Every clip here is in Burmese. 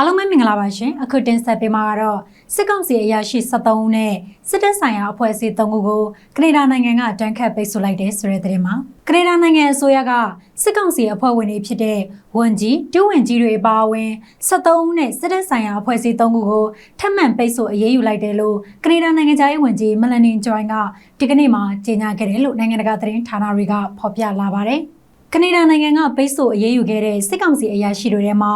အားလုံးပဲမင်္ဂလာပါရှင်အခုတင်ဆက်ပေးမှာကတော့စစ်ကောင်စီအရာရှိ73ဦးနဲ့စစ်တပ်ဆိုင်ရာအဖွဲ့အစည်း3ခုကိုကနေဒါနိုင်ငံကတန်းခတ်ပိတ်ဆို့လိုက်တဲ့ဆိုတဲ့သတင်းမှာကနေဒါနိုင်ငံအစိုးရကစစ်ကောင်စီအဖွဲ့ဝင်တွေဖြစ်တဲ့ဝန်ကြီးဒုဝန်ကြီးတွေအပါအဝင်73ဦးနဲ့စစ်တပ်ဆိုင်ရာအဖွဲ့အစည်း3ခုကိုထပ်မံပိတ်ဆို့အရေးယူလိုက်တယ်လို့ကနေဒါနိုင်ငံသားရေးဝန်ကြီးမလန်နင်ဂျွိုင်းကဒီကနေ့မှကြေညာခဲ့တယ်လို့နိုင်ငံတကာသတင်းဌာနတွေကဖော်ပြလာပါတယ်။ ကနေဒါနိုင်ငံကပိတ်ဆို့အရေးယူခဲ့တဲ့စစ်ကောင်စီအရာရှိတွေထဲမှာ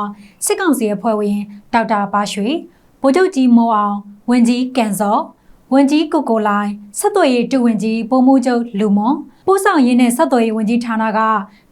စစ်ကောင်စီအဖွဲ့ဝင်ဒေါက်တာပါရွှေဗိုလ်ချုပ်ကြီးမိုးအောင်ဝန်ကြီးကန်စော ဝန်ကြီးကိုကိုလိုင်းဆက်သွယ်ရေးဒုဝန်ကြီးပိုမိုချုပ်လူမွန်ပို့ဆောင်ရေးနဲ့ဆက်သွယ်ရေးဝန်ကြီးဌာနက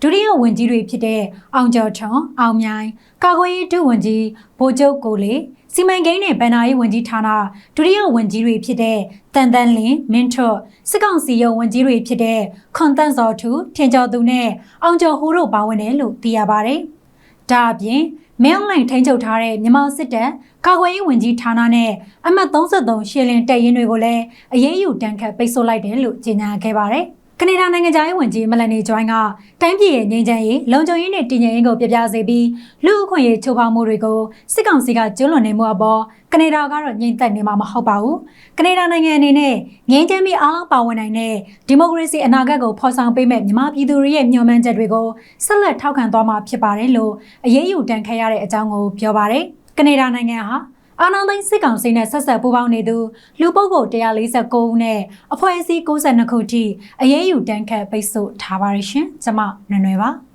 ဒုတိယဝန်ကြီးတွေဖြစ်တဲ့အောင်ကျော်ထွန်းအောင်မြိုင်ကာကွယ်ရေးဒုဝန်ကြီးဗိုလ်ချုပ်ကိုလေစီမံကိန်းနဲ့ဗန်နာရေးဝန်ကြီးဌာနဒုတိယဝန်ကြီးတွေဖြစ်တဲ့တန်တန်လင်းမင်းထွတ်စစ်ကောင်စီရုံးဝန်ကြီးတွေဖြစ်တဲ့ခွန်တန့်စော်ထူထင်ကျော်သူနဲ့အောင်ကျော်ဟိုးတို့ပါဝင်တယ်လို့သိရပါတယ်။ဒါအပြင် မင်းအွန်လိုင်းထိန်းချုပ်ထားတဲ့မြန်မာစစ်တပ်ကာကွယ်ရေးဝန်ကြီးဌာနနဲ့အမှတ်33ရှေလင်တပ်ရင်းတွေကိုလည်းအရေးယူတန်းခတ်ပိတ်ဆို့လိုက်တယ်လို့ကြေညာခဲ့ပါတယ်။ ကနေဒါနိုင်ငံသားရေးဝန်ကြီးမလန်နီဂျွိုင်းကတိုင်းပြည်ရဲ့ငြိမ်းချမ်းရေးလုံခြုံရေးနဲ့တည်ငြိမ်ရေးကိုပြပြစေပြီးလူအခွင့်အရေးချိုးဖောက်မှုတွေကိုစစ်ကောင်စီကကျွလွန်နေမှုအပေါ်ကနေဒါကတော့ငြိမ်သက်နေမှာမဟုတ်ပါဘူး။ကနေဒါနိုင်ငံအနေနဲ့ငြိမ်းချမ်းပြီးအားလုံးပါဝင်နိုင်တဲ့ဒီမိုကရေစီအနာဂတ်ကိုဖော်ဆောင်ပေးမဲ့မြန်မာပြည်သူတွေရဲ့မျှော်မှန်းချက်တွေကိုဆက်လက်ထောက်ခံသွားမှာဖြစ်ပါတယ်လို့အရေးယူတန်းခတ်ရတဲ့အကြောင်းကိုပြောပါတယ်။ကနေဒါနိုင်ငံဟာ အာဏာသိမ်းစစ်ကောင်စီနဲ့ဆက်ဆက်ပူးပေါင်းနေသူလူပုဂ္ဂိုလ်149ဦးနဲ့အဖွဲ့အစည်း62ခုထိအရေးယူတန်းခတ်ပိတ်ဆို့ထားပါရရှင်။ကျွန်မနွယ်နွယ်ပါ။